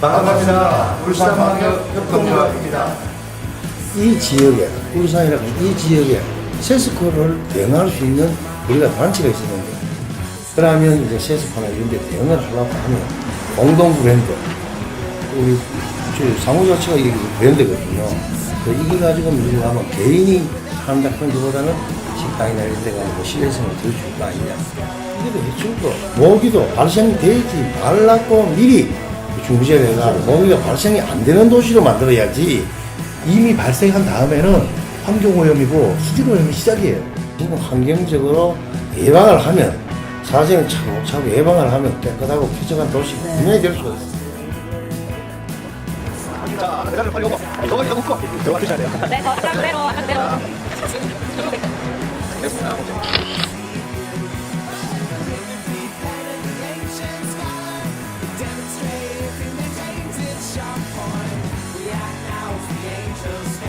반갑습니다. 울산광역 협동조합입니다. 이 지역에 울산이라고 이 지역에 세스코를 대응할 수 있는 우리가 단체가 있었는데 그러면 이제 세스코나 이런 데 대응을 하려고 하면 공동 브랜드 우리 저 상호 자체가 이게 브랜드거든요. 그 이게 가지고 밀고 하면 개인이 한다 그런 것보다는 식당이나 이런 데가 뭐 신뢰성을 더 줄 거 아니냐. 이래도 해줄거 모기도 발생되지 말라고 미리 해가 모기가 발생이 안 되는 도시로 만들어야지 이미 발생한 다음에는 환경오염이고 수질오염이 시작이에요. 지금 환경적으로 예방을 하면 사실은 차곡차곡 예방을 하면 깨끗하고 쾌적한 도시 분명히 될 수가 있어요. 네, 더 아까 그대로 아까 그대로. just